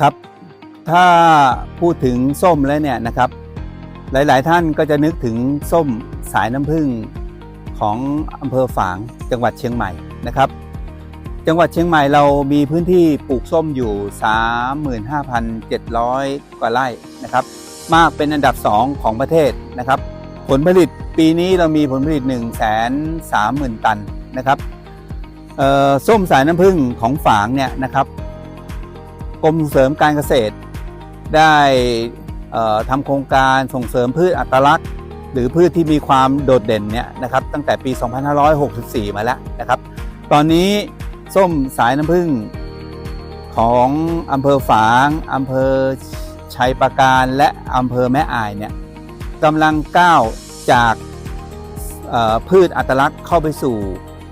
ครับ ถ้าพูดถึงส้มแล้วเนี่ยนะครับ หลายๆท่านก็จะนึกถึงส้มสายน้ำผึ้งของอำเภอฝางจังหวัดเชียงใหม่นะครับ จังหวัดเชียงใหม่เรามีพื้นที่ปลูกส้มอยู่ 35,700 กว่าไร่นะครับ มากเป็นอันดับ 2 ของประเทศนะครับ ผลผลิตปีนี้เรามีผลผลิต 1 3 0 0 0 0 ตันนะครับส้มสายน้ำผึ้งของฝางเนี่ยนะครับ กรมส่งเสริมการเกษตร ได้ทำโครงการส่งเสริมพืชอัตลักษณ์ หรือพืชที่มีความโดดเด่นเนี่ยนะครับตั้งแต่ปี 2564 มาแล้วนะครับ ตอนนี้ส้มสายน้ำผึ้งของอำเภอฝางอำเภอชัยปราการและอำเภอแม่อายเนี่ยกำลังก้าวจากพืชอัตลักษณ์เข้าไปสู่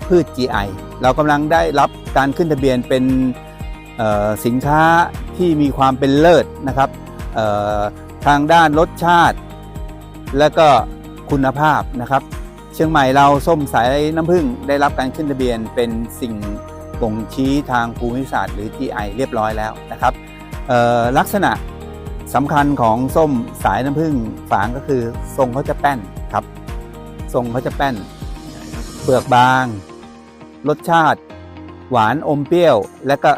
พืช GI เรากำลังได้รับการขึ้นทะเบียนเป็น สินค้าที่มีความเป็นเลิศนะครับทางด้านรสชาติ และก็คุณภาพนะครับ เชียงใหม่เราส้มสายน้ำผึ้งได้รับการขึ้นทะเบียนเป็นสิ่งบ่งชี้ทางภูมิศาสตร์หรือ GI เรียบร้อยแล้วนะครับลักษณะสำคัญของส้มสายน้ำผึ้งฝางก็คือทรงเขาจะแป้นครับ ทรงเขาจะแป้น เปลือกบาง รสชาติ หวานอมเปรี้ยว และก็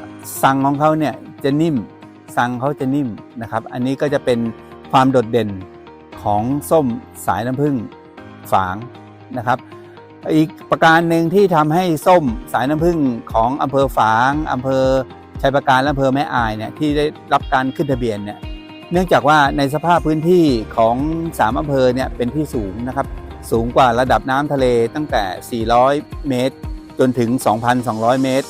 สังของเขาเนี่ยจะนิ่มสังเขาจะนิ่มนะครับ อันนี้ก็จะเป็นความโดดเด่นของส้มสายน้ำผึ้งฝางนะครับ อีกประการหนึ่งที่ทำให้ส้มสายน้ำผึ้งของอำเภอฝางอำเภอชัยประการและอำเภอแม่อายเนี่ยที่ได้รับการขึ้นทะเบียนเนี่ยเนื่องจากว่าในสภาพพื้นที่ของสามอำเภอเนี่ยเป็นที่สูงนะครับ สูงกว่าระดับน้ำทะเลตั้งแต่ 400 เมตร จนถึง 2,200 เมตร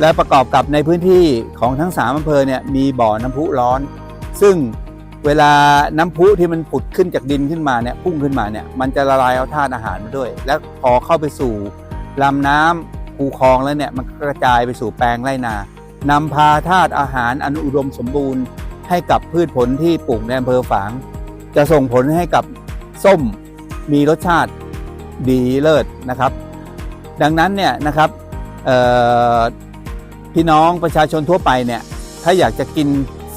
และประกอบกับในพื้นที่ของทั้ง 3อำเภอเนี่ยมีบ่อน้ำพุร้อน ซึ่งเวลาน้ำพุที่มันผุดขึ้นจากดินขึ้นมาเนี่ยพุ่งขึ้นมาเนี่ยมันจะละลายเอาธาตุอาหารมาด้วย และพอเข้าไปสู่ลำน้ำคูคลองแล้วเนี่ยมันก็กระจายไปสู่แปลงไรนานำพาธาตุอาหารอันอุดมสมบูรณ์ ให้กับพืชผลที่ปลูกในอำเภอฝาง จะส่งผลให้กับส้มมีรสชาติดีเลิศนะครับ ดังนั้นเนี่ยนะครับพี่น้องประชาชนทั่วไปเนี่ยถ้าอยากจะกิน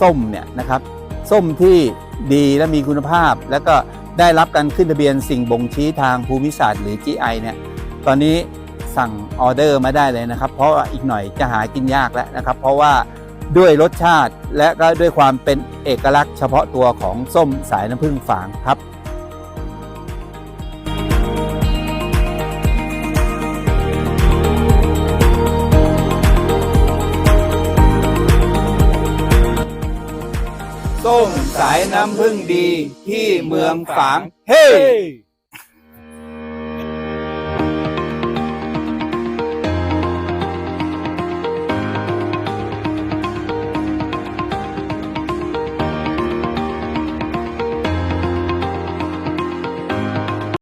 ส้มเนี่ยนะครับส้มที่ดีและมีคุณภาพ แล้วก็ได้รับการขึ้นทะเบียนสิ่งบ่งชี้ทางภูมิศาสตร์หรือ GI เนี่ยตอนนี้สั่งออเดอร์มาได้เลยนะครับ เพราะอีกหน่อยจะหากินยากแล้วนะครับ เพราะว่าด้วยรสชาติและก็ด้วยความเป็นเอกลักษณ์เฉพาะตัวของส้มสายน้ำผึ้งฝางครับ ส้มสายน้ำพึ่งดีที่เมืองฝาง เฮ้